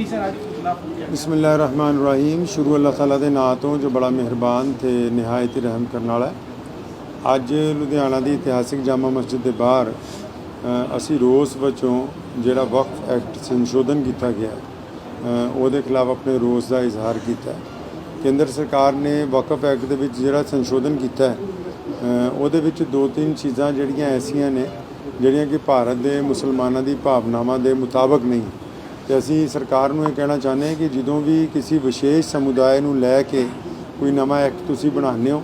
ਜੀ ਸਰ, ਅੱਜ ਖਿਲਾਫ ਬਿਸਮਿਲ੍ਲਾਹਿਰਰਹਿਮਾਨਿਰਰਹੀਮ। ਸ਼ੁਰੂ ਅੱਲਾਹ ਤਾਲਾ ਦੇ ਨਾਂ ਤੋਂ ਜੋ ਬੜਾ ਮਿਹਰਬਾਨ ਤੇ ਨਿਹਾਇਤ ਹੀ ਰਹਿਮ ਕਰਨ ਵਾਲਾ ਹੈ। ਅੱਜ ਲੁਧਿਆਣਾ ਦੀ ਇਤਿਹਾਸਿਕ ਜਾਮਾ ਮਸਜਿਦ ਦੇ ਬਾਹਰ ਅਸੀਂ ਰੋਸ ਵਜੋਂ ਜਿਹੜਾ ਵਕਫ ਐਕਟ ਸੰਸ਼ੋਧਨ ਕੀਤਾ ਗਿਆ ਉਹਦੇ ਖਿਲਾਫ ਆਪਣੇ ਰੋਸ ਦਾ ਇਜ਼ਹਾਰ ਕੀਤਾ ਕੇਂਦਰ ਸਰਕਾਰ ਨੇ ਵਕਫ ਐਕਟ ਦੇ ਵਿੱਚ ਜਿਹੜਾ ਸੰਸ਼ੋਧਨ ਕੀਤਾ ਹੈ ਉਹਦੇ ਵਿੱਚ ਦੋ ਤਿੰਨ ਚੀਜ਼ਾਂ ਜਿਹੜੀਆਂ ਐਸੀਆਂ ਨੇ, ਜਿਹੜੀਆਂ ਕਿ ਭਾਰਤ ਦੇ ਮੁਸਲਮਾਨਾਂ ਦੀ ਭਾਵਨਾਵਾਂ ਦੇ ਮੁਤਾਬਕ ਨਹੀਂ। ਤੇ ਅਸੀਂ ਸਰਕਾਰ ਨੂੰ ਇਹ ਕਹਿਣਾ ਚਾਹੁੰਦੇ ਹਾਂ ਕਿ ਜਦੋਂ ਵੀ ਕਿਸੇ ਵਿਸ਼ੇਸ਼ ਸਮੁਦਾਇ ਨੂੰ ਲੈ ਕੇ ਕੋਈ ਨਵਾਂ ਐਕਟ ਤੁਸੀਂ ਬਣਾਉਂਦੇ ਹੋ,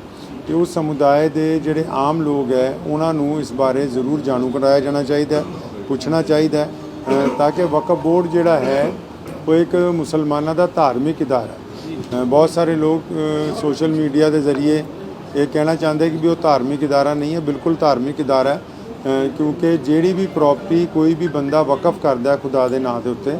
ਤੇ ਉਸ ਸਮੁਦਾਇ ਦੇ ਜਿਹੜੇ ਆਮ ਲੋਕ ਹੈ, ਉਹਨਾਂ ਨੂੰ ਇਸ ਬਾਰੇ ਜ਼ਰੂਰ ਜਾਣੂ ਕਰਾਇਆ ਜਾਣਾ ਚਾਹੀਦਾ ਪੁੱਛਣਾ ਚਾਹੀਦਾ ਤਾਂ ਕਿ ਵਕਫ ਬੋਰਡ ਜਿਹੜਾ ਹੈ, ਉਹ ਇੱਕ ਮੁਸਲਮਾਨਾਂ ਦਾ ਧਾਰਮਿਕ ਇਦਾਰਾ ਹੈ। ਬਹੁਤ ਸਾਰੇ ਲੋਕ ਸੋਸ਼ਲ ਮੀਡੀਆ ਦੇ ਜ਼ਰੀਏ ਇਹ ਕਹਿਣਾ ਚਾਹੁੰਦੇ ਕਿ ਵੀ ਉਹ ਧਾਰਮਿਕ ਇਦਾਰਾ ਨਹੀਂ ਹੈ, ਬਿਲਕੁਲ ਧਾਰਮਿਕ ਇਦਾਰਾ ਹੈ। ਕਿਉਂਕਿ ਜਿਹੜੀ ਵੀ ਪ੍ਰਾਪਰਟੀ ਕੋਈ ਵੀ ਬੰਦਾ ਵਕਫ ਕਰਦਾ ਖੁਦਾ ਦੇ ਨਾਂ ਦੇ ਉੱਤੇ,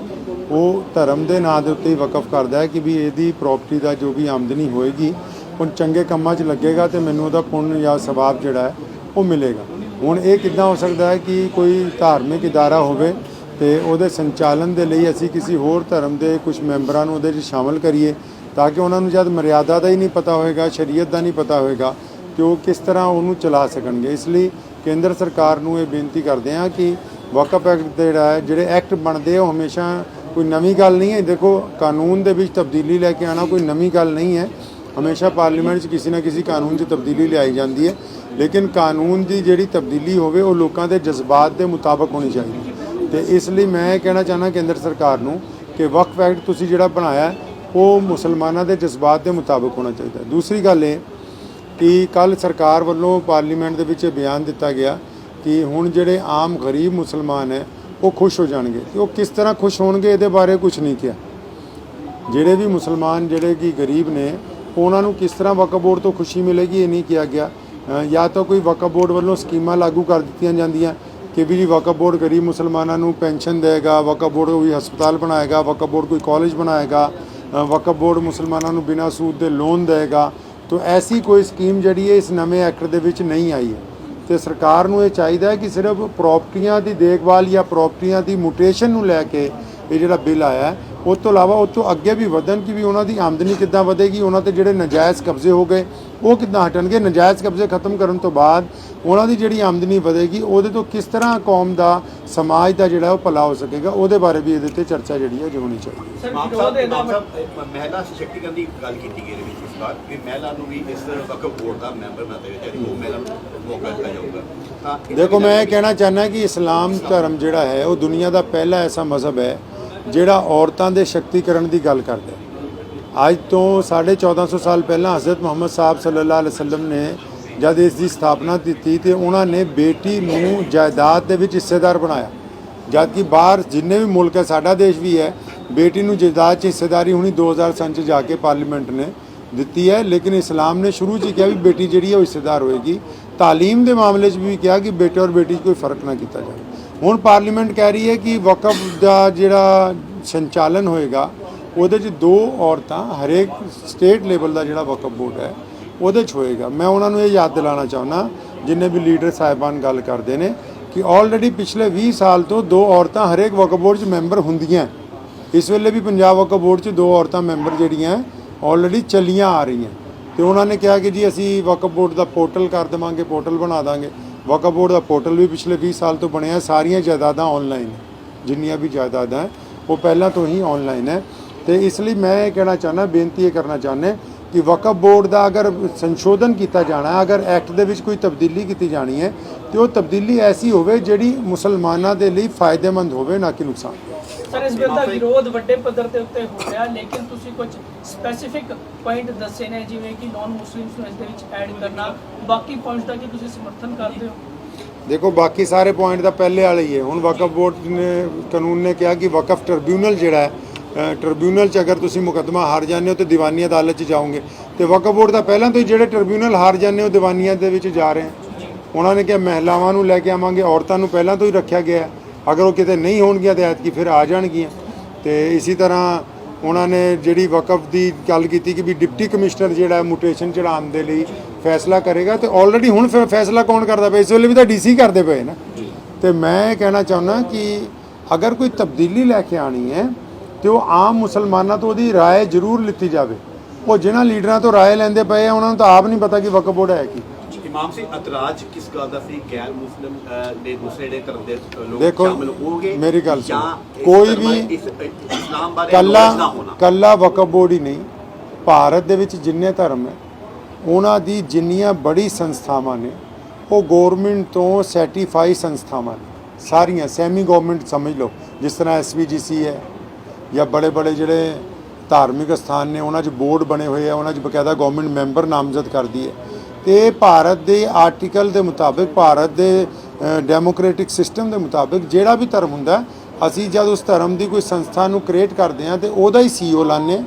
ਉਹ ਧਰਮ ਦੇ ਨਾਂ ਦੇ ਉੱਤੇ ਹੀ ਵਕਫ ਕਰਦਾ ਹੈ ਕਿ ਵੀ ਇਹਦੀ ਪ੍ਰਾਪਰਟੀ ਦਾ ਜੋ ਵੀ ਆਮਦਨੀ ਹੋਏਗੀ ਉਹ ਚੰਗੇ ਕੰਮਾਂ 'ਚ ਲੱਗੇਗਾ ਤੇ ਮੈਨੂੰ ਉਹਦਾ ਪੁੰਨ ਜਾਂ ਸਵਾਬ ਜਿਹੜਾ ਹੈ, ਉਹ ਮਿਲੇਗਾ। ਹੁਣ ਇਹ ਕਿੱਦਾਂ ਹੋ ਸਕਦਾ ਹੈ ਕਿ ਕੋਈ ਧਾਰਮਿਕ ਇਦਾਰਾ ਹੋਵੇ ਤੇ ਉਹਦੇ ਸੰਚਾਲਨ ਦੇ ਲਈ ਅਸੀਂ ਕਿਸੇ ਹੋਰ ਧਰਮ ਦੇ ਕੁਝ ਮੈਂਬਰਾਂ ਨੂੰ ਉਹਦੇ 'ਚ ਸ਼ਾਮਲ ਕਰੀਏ, ਤਾਂ ਕਿ ਉਹਨਾਂ ਨੂੰ ਜਦ ਮਰਿਆਦਾ ਦਾ ਹੀ ਨਹੀਂ ਪਤਾ ਹੋਏਗਾ, ਸ਼ਰੀਅਤ ਦਾ ਨਹੀਂ ਪਤਾ ਹੋਏਗਾ ਕਿ ਉਹ ਕਿਸ ਤਰ੍ਹਾਂ ਉਹਨੂੰ ਚਲਾ ਸਕਣਗੇ। ਇਸ ਲਈ ਕੇਂਦਰ ਸਰਕਾਰ ਨੂੰ ਇਹ ਬੇਨਤੀ ਕਰਦੇ ਹਾਂ ਕਿ ਵਕਫ ਐਕਟ ਜਿਹੜਾ ਹੈ, ਜਿਹੜੇ ਐਕਟ ਬਣਦੇ ਉਹ ਹਮੇਸ਼ਾ ਕੋਈ ਨਵੀਂ ਗੱਲ ਨਹੀਂ ਹੈ। ਦੇਖੋ, ਕਾਨੂੰਨ ਦੇ ਵਿੱਚ ਤਬਦੀਲੀ ਲੈ ਕੇ ਆਣਾ ਕੋਈ ਨਵੀਂ ਗੱਲ ਨਹੀਂ ਹੈ। ਹਮੇਸ਼ਾ ਪਾਰਲੀਮੈਂਟ 'ਚ ਕਿਸੇ ਨਾ ਕਿਸੇ ਕਾਨੂੰਨ 'ਚ ਤਬਦੀਲੀ ਲਿਆਈ ਜਾਂਦੀ ਹੈ। ਲੇਕਿਨ ਕਾਨੂੰਨ ਦੀ ਜਿਹੜੀ ਤਬਦੀਲੀ ਹੋਵੇ, ਉਹ ਲੋਕਾਂ ਦੇ ਜਜ਼ਬਾਤ ਦੇ ਮੁਤਾਬਕ ਹੋਣੀ ਚਾਹੀਦੀ ਤੇ ਇਸ ਲਈ ਮੈਂ ਇਹ ਕਹਿਣਾ ਚਾਹਨਾ ਕੇਂਦਰ ਸਰਕਾਰ ਨੂੰ ਕਿ ਵਕਫ ਐਕਟ ਤੁਸੀਂ ਜਿਹੜਾ ਬਣਾਇਆ, ਉਹ ਮੁਸਲਮਾਨਾਂ ਦੇ ਜਜ਼ਬਾਤ ਦੇ ਮੁਤਾਬਕ ਹੋਣਾ ਚਾਹੀਦਾ ਦੂਸਰੀ ਗੱਲ ਇਹ ਕਿ ਕੱਲ ਸਰਕਾਰ ਵੱਲੋਂ ਪਾਰਲੀਮੈਂਟ ਦੇ ਵਿੱਚ ਇਹ ਬਿਆਨ ਦਿੱਤਾ ਗਿਆ ਕਿ ਹੁਣ ਜਿਹੜੇ ਆਮ ਗਰੀਬ ਮੁਸਲਮਾਨ ਹੈ, ਉਹ ਖੁਸ਼ ਹੋ ਜਾਣਗੇ। ਤੇ ਉਹ ਕਿਸ ਤਰ੍ਹਾਂ ਖੁਸ਼ ਹੋਣਗੇ, ਇਹਦੇ ਬਾਰੇ ਕੁਝ ਨਹੀਂ ਕਿਹਾ। ਜਿਹੜੇ ਵੀ ਮੁਸਲਮਾਨ ਜਿਹੜੇ ਕਿ ਗਰੀਬ ਨੇ, ਉਹਨਾਂ ਨੂੰ ਕਿਸ ਤਰ੍ਹਾਂ ਵਕਫ ਬੋਰਡ ਤੋਂ ਖੁਸ਼ੀ ਮਿਲੇਗੀ, ਇਹ ਨਹੀਂ ਕਿਹਾ ਗਿਆ। ਜਾਂ ਤਾਂ ਕੋਈ ਵਕਫ ਬੋਰਡ ਵੱਲੋਂ ਸਕੀਮਾਂ ਲਾਗੂ ਕਰ ਦਿੱਤੀਆਂ ਜਾਂਦੀਆਂ ਕਿ ਵੀ ਜੀ ਵਕਫ ਬੋਰਡ ਗਰੀਬ ਮੁਸਲਮਾਨਾਂ ਨੂੰ ਪੈਨਸ਼ਨ ਦੇਗਾ ਵਕਫ ਬੋਰਡ ਕੋਈ ਹਸਪਤਾਲ ਬਣਾਏਗਾ ਵਕਫ ਬੋਰਡ ਕੋਈ ਕਾਲਜ ਬਣਾਏਗਾ ਵਕਫ ਬੋਰਡ ਮੁਸਲਮਾਨਾਂ ਨੂੰ ਬਿਨਾਂ ਸੂਦ ਦੇ ਲੋਨ ਦੇਗਾ। ਤਾਂ ਐਸੀ ਕੋਈ ਸਕੀਮ ਜਿਹੜੀ ਹੈ ਇਸ ਨਵੇਂ ਐਕਟ ਦੇ ਵਿੱਚ ਨਹੀਂ ਆਈ ਹੈ। ਤੇ ਸਰਕਾਰ ਨੂੰ ਇਹ ਚਾਹੀਦਾ ਹੈ ਕਿ ਸਿਰਫ ਪ੍ਰਾਪਰਟੀਆਂ ਦੀ ਦੇਖਭਾਲ ਜਾਂ ਪ੍ਰਾਪਰਟੀਆਂ ਦੀ ਮੋਟੇਸ਼ਨ ਨੂੰ ਲੈ ਕੇ ਇਹ ਜਿਹੜਾ ਬਿੱਲ ਆਇਆ ਉਸ ਤੋਂ ਇਲਾਵਾ ਉਸ ਤੋਂ ਅੱਗੇ ਵੀ ਵਧਣ ਕਿ ਵੀ ਉਹਨਾਂ ਦੀ ਆਮਦਨੀ ਕਿੱਦਾਂ ਵਧੇਗੀ, ਉਹਨਾਂ ਤੇ ਜਿਹੜੇ ਨਜਾਇਜ਼ ਕਬਜ਼ੇ ਹੋ ਗਏ, ਉਹ ਕਿੱਦਾਂ ਹਟਣਗੇ, ਨਜਾਇਜ਼ ਕਬਜ਼ੇ ਖਤਮ ਕਰਨ ਤੋਂ ਬਾਅਦ ਉਹਨਾਂ ਦੀ ਜਿਹੜੀ ਆਮਦਨੀ ਵਧੇਗੀ, ਉਹਦੇ ਤੋਂ ਕਿਸ ਤਰ੍ਹਾਂ ਕੌਮ ਦਾ ਸਮਾਜ ਦਾ ਜਿਹੜਾ ਉਹ ਭਲਾ ਹੋ ਸਕੇਗਾ ਉਹਦੇ ਬਾਰੇ ਵੀ ਇਹਦੇ ਤੇ ਚਰਚਾ ਜਿਹੜੀ ਹੈ ਜੋ ਹੋਣੀ ਚਾਹੀਦੀ ਹੈ। ਸਰ ਮਾਨ ਵਿਰੋਧ ਸਾਹਿਬ ਇਹਦਾ ਮਾਨ ਸਾਹਿਬ ਮਹਿਲਾ ਸਸ਼ਕਤੀਕਰਨ ਦੀ ਗੱਲ ਕੀਤੀ ਗਈ ਵਿੱਚ ਇਸ ਵਾਰ ਕਿ ਮਹਿਲਾ ਨੂੰ ਵੀ ਇਸ ਵਕਫ ਬੋਰਡ ਦਾ ਮੈਂਬਰ ਬਣਾਤੇ ਵਿੱਚ ਜਿਹੜੀ ਉਹ ਮਹਿਲਾ ਨੂੰ ਮੌਕਾ ਦਿੱਤਾ ਜਾਊਗਾ। ਤਾਂ ਦੇਖੋ ਮੈਂ ਇਹ ਕਹਿਣਾ ਚਾਹੁੰਦਾ ਕਿ ਇਸਲਾਮ ਧਰਮ ਜਿਹੜਾ ਹੈ ਉਹ ਦੁਨੀਆ ਦਾ ਪਹਿਲਾ ਐਸਾ ਮਜ਼ਹਬ ਹੈ ਜਿਹੜਾ ਔਰਤਾਂ ਦੇ ਸ਼ਕਤੀਕਰਨ ਦੀ ਗੱਲ ਕਰਦਾ ਹੈ। ਅੱਜ ਤੋਂ 1450 ਸਾਲ ਪਹਿਲਾਂ ਹਜ਼ਰਤ ਮੁਹੰਮਦ ਸਾਹਿਬ ਸੱਲੱਲਾਹੁ ਅਲੈਹਿ ਵਸੱਲਮ ਨੇ ਜਦ ਇਸ ਦੀ ਸਥਾਪਨਾ ਦਿੱਤੀ ਤੇ ਉਹਨਾਂ ਨੇ ਬੇਟੀ ਨੂੰ ਜਾਇਦਾਦ ਦੇ ਵਿੱਚ ਹਿੱਸੇਦਾਰ ਬਣਾਇਆ। ਜਦ ਕਿ ਬਾਹਰ ਜਿੰਨੇ ਵੀ ਮੁਲਕ ਹੈ, ਸਾਡਾ ਦੇਸ਼ ਵੀ ਹੈ, ਬੇਟੀ ਨੂੰ ਜਾਇਦਾਦ 'ਚ ਹਿੱਸੇਦਾਰੀ ਹੁਣੀ 2000 ਸੰਨ 'ਚ ਜਾ ਕੇ ਪਾਰਲੀਮੈਂਟ ਨੇ ਦਿੱਤੀ ਹੈ। ਲੇਕਿਨ ਇਸਲਾਮ ਨੇ ਸ਼ੁਰੂ 'ਚ ਹੀ ਕਿਹਾ ਵੀ ਬੇਟੀ ਜਿਹੜੀ ਹੈ ਉਹ ਹਿੱਸੇਦਾਰ ਹੋਏਗੀ। ਤਾਲੀਮ ਦੇ ਮਾਮਲੇ 'ਚ ਵੀ ਕਿਹਾ ਕਿ ਬੇਟੇ ਔਰ ਬੇਟੀ 'ਚ ਕੋਈ ਫ਼ਰਕ ਨਾ ਕੀਤਾ ਜਾਵੇ। ਹੁਣ ਪਾਰਲੀਮੈਂਟ ਕਹਿ ਰਹੀ ਹੈ ਕਿ ਵਕਫ ਦਾ ਜਿਹੜਾ ਸੰਚਾਲਨ ਹੋਏਗਾ, ਉਹਦੇ 'ਚ ਦੋ ਔਰਤਾਂ, ਹਰੇਕ ਸਟੇਟ ਲੈਵਲ ਦਾ ਜਿਹੜਾ ਵਕਫ ਬੋਰਡ ਹੈ ਉਹਦੇ 'ਚ ਹੋਏਗਾ। ਮੈਂ ਉਹਨਾਂ ਨੂੰ ਇਹ ਯਾਦ ਦਿਲਾਉਣਾ ਚਾਹੁੰਦਾ, ਜਿੰਨੇ ਵੀ ਲੀਡਰ ਸਾਹਿਬਾਨ ਗੱਲ ਕਰਦੇ ਨੇ, ਕਿ ਆਲਰੇਡੀ ਪਿਛਲੇ 20 ਸਾਲ ਤੋਂ ਦੋ ਔਰਤਾਂ ਹਰੇਕ ਵਕਫ ਬੋਰਡ 'ਚ ਮੈਂਬਰ ਹੁੰਦੀਆਂ। ਇਸ ਵੇਲੇ ਵੀ ਪੰਜਾਬ ਵਕਫ ਬੋਰਡ 'ਚ ਦੋ ਔਰਤਾਂ ਮੈਂਬਰ ਜਿਹੜੀਆਂ ਆਲਰੇਡੀ ਚੱਲੀਆਂ ਆ ਰਹੀਆਂ। ਤੇ ਉਹਨਾਂ ਨੇ ਕਿਹਾ ਕਿ ਜੀ ਅਸੀਂ ਵਕਫ ਬੋਰਡ ਦਾ ਪੋਰਟਲ ਕਰ ਦੇਵਾਂਗੇ, ਪੋਰਟਲ ਬਣਾ ਦਾਂਗੇ। ਵਕਫ ਬੋਰਡ ਦਾ ਪੋਰਟਲ ਵੀ ਪਿਛਲੇ 20 ਸਾਲ ਤੋਂ ਬਣਿਆ, ਸਾਰੀਆਂ ਜਾਇਦਾਦਾਂ ਆਨਲਾਈਨ ਜਿੰਨੀਆਂ ਵੀ ਜਾਇਦਾਦਾਂ, ਉਹ ਪਹਿਲਾਂ ਤੋਂ ਹੀ ਆਨਲਾਈਨ ਹੈ ਤੇ ਇਸ ਲਈ ਮੈਂ ਇਹ ਕਹਿਣਾ ਚਾਹੁੰਦਾ, ਬੇਨਤੀ ਇਹ ਕਰਨਾ ਚਾਹੁੰਦੇ ਕਿ ਵਕਫ ਬੋਰਡ ਦਾ ਅਗਰ ਸੰਸ਼ੋਧਨ ਕੀਤਾ ਜਾਣਾ ਅਗਰ ਐਕਟ ਦੇ ਵਿੱਚ ਕੋਈ ਤਬਦੀਲੀ ਕੀਤੀ ਜਾਣੀ ਹੈ ਤੇ ਉਹ ਤਬਦੀਲੀ ਐਸੀ ਹੋਵੇ ਜਿਹੜੀ ਮੁਸਲਮਾਨਾਂ ਦੇ ਲਈ ਫਾਇਦੇਮੰਦ ਹੋਵੇ ਨਾ ਕਿ ਨੁਕਸਾਨ। ਸਰ ਇਸ ਬਿੱਲ ਦਾ ਵਿਰੋਧ ਵੱਡੇ ਪੱਧਰ ਤੇ ਉੱਤੇ ਹੋ ਰਿਹਾ ਲੇਕਿਨ ਤੁਸੀਂ ਕੁਝ ਸਪੈਸੀਫਿਕ ਪੁਆਇੰਟ ਦੱਸੇ ਨੇ ਜਿਵੇਂ ਕਿ ਨਾਨ ਮੁਸਲਿਮਸ ਨੂੰ ਇਸ ਦੇ ਵਿੱਚ ਐਡ ਕਰਨਾ। ਬਾਕੀ ਪੁਆਇੰਟਸ ਦਾ ਕੀ ਤੁਸੀਂ ਸਮਰਥਨ ਕਰਦੇ ਹੋ? ਦੇਖੋ ਬਾਕੀ ਸਾਰੇ ਪੁਆਇੰਟ ਤਾਂ ਪਹਿਲੇ ਵਾਲੇ ਹੀ ਹੈ। ਹੁਣ ਵਕਫ ਬੋਰਡ ਨੇ ਕਾਨੂੰਨ ਨੇ ਕਿਹਾ ਕਿ ਵਕਫ ਟ੍ਰਿਬਿਊਨਲ ਜਿਹੜਾ ਹੈ ਟ੍ਰਿਬਿਊਨਲ 'ਚ ਅਗਰ ਤੁਸੀਂ ਮੁਕੱਦਮਾ ਹਾਰ ਜਾਂਦੇ ਹੋ ਤੇ ਦੀਵਾਨੀ ਅਦਾਲਤ 'ਚ ਜਾਓਗੇ। ਤੇ ਵਕਫ ਬੋਰਡ ਦਾ ਪਹਿਲਾਂ ਤੋਂ ਹੀ ਜਿਹੜੇ ਟ੍ਰਿਬਿਊਨਲ ਹਾਰ ਜਾਂਦੇ ਹੋ, ਦੀਵਾਨੀਆਂ ਦੇ ਵਿੱਚ ਜਾ ਰਹੇ ਉਹਨਾਂ ਨੇ ਕਿਹਾ, ਮਹਿਲਾਵਾਂ ਨੂੰ ਲੈ ਕੇ ਆਵਾਂਗੇ, ਔਰਤਾਂ ਨੂੰ ਪਹਿਲਾਂ ਤੋਂ ਹੀ ਰੱਖਿਆ ਗਿਆ ਅਗਰ ਉਹ ਕਿਤੇ ਨਹੀਂ ਹੋਣਗੀਆਂ ਤੇ ਐਤਕੀ ਫਿਰ ਆ ਜਾਣਗੀਆਂ। ਤੇ ਇਸੇ ਤਰ੍ਹਾਂ ਉਹਨਾਂ ਨੇ ਜਿਹੜੀ ਵਕਫ ਦੀ ਗੱਲ ਕੀਤੀ ਕਿ ਵੀ ਡਿਪਟੀ ਕਮਿਸ਼ਨਰ ਜਿਹੜਾ ਮੋਟੇਸ਼ਨ ਚੜਾਉਣ ਦੇ ਲਈ ਫੈਸਲਾ ਕਰੇਗਾ ਤੇ ਆਲਰੇਡੀ ਹੁਣ ਫਿਰ ਫੈਸਲਾ ਕੌਣ ਕਰਦਾ ਪਿਆ? ਇਸ ਵੇਲੇ ਵੀ ਤਾਂ ਡੀਸੀ ਕਰਦੇ ਪਏ ਨਾ। ਤੇ ਮੈਂ ਇਹ ਕਹਿਣਾ ਚਾਹੁੰਦਾ ਕਿ ਅਗਰ ਕੋਈ ਤਬਦੀਲੀ ਲੈ ਕੇ ਆਣੀ ਹੈ ਤੇ ਉਹ ਆਮ ਮੁਸਲਮਾਨਾਂ ਤੋਂ ਉਹਦੀ رائے ਜ਼ਰੂਰ ਲਿੱਤੀ ਜਾਵੇ ਉਹ ਜਿਨ੍ਹਾਂ ਲੀਡਰਾਂ ਤੋਂ رائے ਲੈਂਦੇ ਪਏ ਆ ਉਹਨਾਂ ਨੂੰ ਤਾਂ ਆਪ ਨਹੀਂ ਪਤਾ ਕਿ ਵਕਫ ਬੋਰਡ ਹੈ ਕੀ ਇਮਾਮ ਸਿੰਘ ਇਤਰਾਜ਼ ਕਿਸ ਗੱਲ ਦਾ ਸੀ ਗੈਰ ਮੁਸਲਿਮ ਅਹ, ਦੇ ਦੂਸਰੇ ਦੇ ਧਰਮ ਦੇ ਲੋਕ ਦੇਖੋ, ਸ਼ਾਮਲ ਹੋਣਗੇ ਮੇਰੀ ਗੱਲ ਸੁਣੋ। ਜਾਂ ਇਸ ਕੋਈ ਧਰਮ ਵੀ ਇਸ ਇਸਲਾਮ ਬਾਰੇ ਕੱਲਾ knowledge ਨਾ ਹੋਣਾ ਕੱਲਾ ਵਕਫ ਬੋਰਡ ਹੀ ਨਹੀਂ ਭਾਰਤ ਦੇ ਵਿੱਚ ਜਿੰਨੇ ਧਰਮ ਹੈ ਉਹਨਾਂ ਦੀ ਜਿੰਨੀਆਂ ਬੜੀ ਸੰਸਥਾਵਾਂ ਨੇ ਉਹ ਗਵਰਨਮੈਂਟ ਤੋਂ ਸਰਟੀਫਾਈ ਸੰਸਥਾਵਾਂ ਨੇ ਸਾਰੀਆਂ ਸੈਮੀ ਗਵਰਨਮੈਂਟ ਸਮਝ ਲਓ ਜਿਸ ਤਰ੍ਹਾਂ ਐਸਵੀਜੀਸੀ ਹੈ ਜਾਂ ਬੜੇ ਬੜੇ ਜਿਹੜੇ ਧਾਰਮਿਕ ਸਥਾਨ ਨੇ, ਉਹਨਾਂ 'ਚ ਬੋਰਡ ਬਣੇ ਹੋਏ ਆ, ਉਹਨਾਂ 'ਚ ਬਕਾਇਦਾ ਗਵਰਨਮੈਂਟ ਮੈਂਬਰ ਨਾਮਜ਼ਦ ਕਰਦੀ ਹੈ। ਤੇ ਭਾਰਤ ਦੇ ਆਰਟੀਕਲ ਦੇ ਮੁਤਾਬਿਕ, ਭਾਰਤ ਦੇ ਡੈਮੋਕ੍ਰੈਟਿਕ ਸਿਸਟਮ ਦੇ ਮੁਤਾਬਿਕ ਜਿਹੜਾ ਵੀ ਧਰਮ ਹੁੰਦਾ, ਅਸੀਂ ਜਦ ਉਸ ਧਰਮ ਦੀ ਕੋਈ ਸੰਸਥਾ ਨੂੰ ਕ੍ਰੀਏਟ ਕਰਦੇ ਹਾਂ ਤੇ ਉਹਦਾ ਹੀ ਸੀਓ ਲਾਣੇ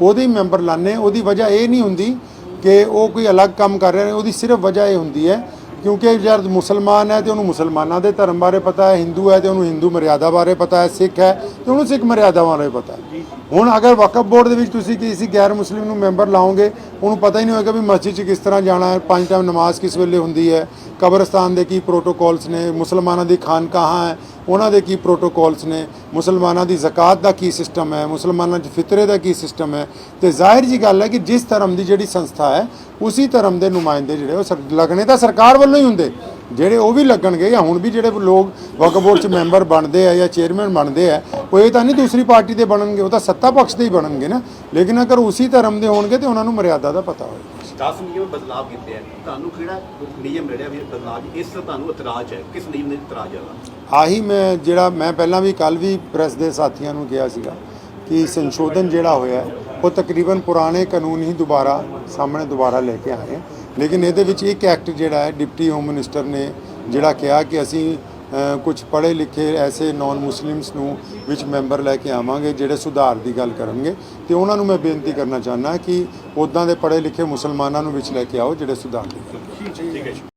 ਉਹਦੇ ਹੀ ਮੈਂਬਰ ਲਾਣੇ ਉਹਦੀ ਵਜ੍ਹਾ ਇਹ ਨਹੀਂ ਹੁੰਦੀ ਕਿ ਉਹ ਕੋਈ ਅਲੱਗ ਕੰਮ ਕਰ ਰਿਹਾ, ਉਹਦੀ ਸਿਰਫ ਵਜ੍ਹਾ ਇਹ ਹੁੰਦੀ ਹੈ ਕਿਉਂਕਿ ਜਦ ਮੁਸਲਮਾਨ ਹੈ ਤੇ ਉਹਨੂੰ ਮੁਸਲਮਾਨਾਂ ਦੇ ਧਰਮ ਬਾਰੇ ਪਤਾ ਹੈ, ਹਿੰਦੂ ਹੈ ਤੇ ਉਹਨੂੰ ਹਿੰਦੂ ਮਰਿਆਦਾ ਬਾਰੇ ਪਤਾ ਹੈ, ਸਿੱਖ ਹੈ ਤੇ ਉਹਨੂੰ ਸਿੱਖ ਮਰਿਆਦਾ ਬਾਰੇ ਪਤਾ ਹੈ। ਹੁਣ ਅਗਰ ਵਕਫ ਬੋਰਡ ਦੇ ਵਿੱਚ ਤੁਸੀਂ ਕਿਸੇ ਗੈਰ ਮੁਸਲਿਮ ਨੂੰ ਮੈਂਬਰ ਲਾਓਗੇ, ਉਹਨੂੰ ਪਤਾ ਹੀ ਨਹੀਂ ਹੋਏਗਾ ਵੀ ਮਸਜਿਦ 'ਚ ਕਿਸ ਤਰ੍ਹਾਂ ਜਾਣਾ ਹੈ, ਪੰਜ ਟਾਈਮ ਨਮਾਜ਼ ਕਿਸ ਵੇਲੇ ਹੁੰਦੀ ਹੈ, ਕਬਰਸਤਾਨ ਦੇ ਕੀ ਪ੍ਰੋਟੋਕੋਲਸ ਨੇ, ਮੁਸਲਮਾਨਾਂ ਦੀ ਖਾਨਕਾਹਾਂ ਹੈ, ਉਹਨਾਂ ਦੇ ਕੀ ਪ੍ਰੋਟੋਕੋਲਸ ਨੇ, ਮੁਸਲਮਾਨਾਂ ਦੀ ਜ਼ਕਾਤ ਦਾ ਕੀ ਸਿਸਟਮ ਹੈ, ਮੁਸਲਮਾਨਾਂ 'ਚ ਫਿਤਰੇ ਦਾ ਕੀ ਸਿਸਟਮ ਹੈ, ਤੇ ਜ਼ਾਹਿਰ ਜੀ ਗੱਲ ਹੈ ਕਿ ਜਿਸ ਧਰਮ ਦੀ ਜਿਹੜੀ ਸੰਸਥਾ ਹੈ, ਉਸੇ ਧਰਮ ਦੇ ਨੁਮਾਇੰਦੇ ਜਿਹੜੇ ਉਹ ਸਰ- ਲੱਗਣੇ ਤਾਂ ਸਰਕਾਰ ਵੱਲੋਂ ਹੀ ਹੁੰਦੇ। ਜਿਹੜੇ ਉਹ ਵੀ ਲੱਗਣਗੇ ਜਾਂ ਹੁਣ ਵੀ ਜਿਹੜੇ ਲੋਕ ਵਕਫ ਬੋਰਡ 'ਚ ਮੈਂਬਰ ਬਣਦੇ ਆ ਜਾਂ ਚੇਅਰਮੈਨ ਬਣਦੇ ਆ ਉਹ ਇਹ ਤਾਂ ਨਹੀਂ ਦੂਸਰੀ ਪਾਰਟੀ ਦੇ ਬਣਨਗੇ ਉਹ ਤਾਂ ਸੱਤਾ ਪਕਸ਼ ਦੇ ਹੀ ਬਣਨਗੇ ਨਾ। ਲੇਕਿਨ ਅਗਰ ਉਸੇ ਧਰਮ ਦੇ ਹੋਣਗੇ ਤੇ ਉਹਨਾਂ ਨੂੰ ਮਰਿਆਦਾ ਦਾ ਪਤਾ ਹੋਏਗਾ। 10 ਨਿਯਮ ਬਦਲਾਅ ਕੀਤੇ ਆ। ਤੁਹਾਨੂੰ ਕਿਹੜਾ ਨਿਯਮ ਮਿਲਿਆ ਵੀ ਬਦਲਾਅ? ਇਸ ਤੋਂ ਤੁਹਾਨੂੰ ਇਤਰਾਜ਼ ਹੈ? ਕਿਸ ਨਿਯਮ ਦੇ ਇਤਰਾਜ਼ ਹੈ ਆਹੀ ਮੈਂ ਜਿਹੜਾ ਮੈਂ ਪਹਿਲਾਂ ਵੀ ਕੱਲ ਵੀ ਪ੍ਰੈਸ ਦੇ ਸਾਥੀਆਂ ਨੂੰ ਕਿਹਾ ਸੀਗਾ ਕਿ ਸੰਸ਼ੋਧਨ ਜਿਹੜਾ ਹੋਇਆ ਉਹ ਤਕਰੀਬਨ ਪੁਰਾਣੇ ਕਾਨੂੰਨ ਹੀ ਦੁਬਾਰਾ ਸਾਹਮਣੇ ਦੁਬਾਰਾ ਲੈ ਕੇ ਆਏ ਲੇਕਿਨ ਇਹਦੇ ਵਿੱਚ ਇੱਕ ਐਕਟ ਜਿਹੜਾ ਹੈ, ਡਿਪਟੀ ਹੋਮ ਮਿਨਿਸਟਰ ਨੇ ਜਿਹੜਾ ਕਿਹਾ ਕਿ ਅਸੀਂ ਕੁਝ ਪੜ੍ਹੇ ਲਿਖੇ ਐਸੇ ਨਾਨ ਮੁਸਲਿਮਸ ਨੂੰ ਵਿੱਚ ਮੈਂਬਰ ਲੈ ਕੇ ਆਵਾਂਗੇ ਜਿਹੜੇ ਸੁਧਾਰ ਦੀ ਗੱਲ ਕਰਨਗੇ। ਤੇ ਉਹਨਾਂ ਨੂੰ ਮੈਂ ਬੇਨਤੀ ਕਰਨਾ ਚਾਹੁੰਦਾ ਕਿ ਉਦਾਂ ਦੇ ਪੜ੍ਹੇ ਲਿਖੇ ਮੁਸਲਮਾਨਾਂ ਨੂੰ ਵਿੱਚ ਲੈ ਕੇ ਆਓ ਜਿਹੜੇ ਸੁਧਾਰ ਦੀ। ਗੱਲ ਠੀਕ ਹੈ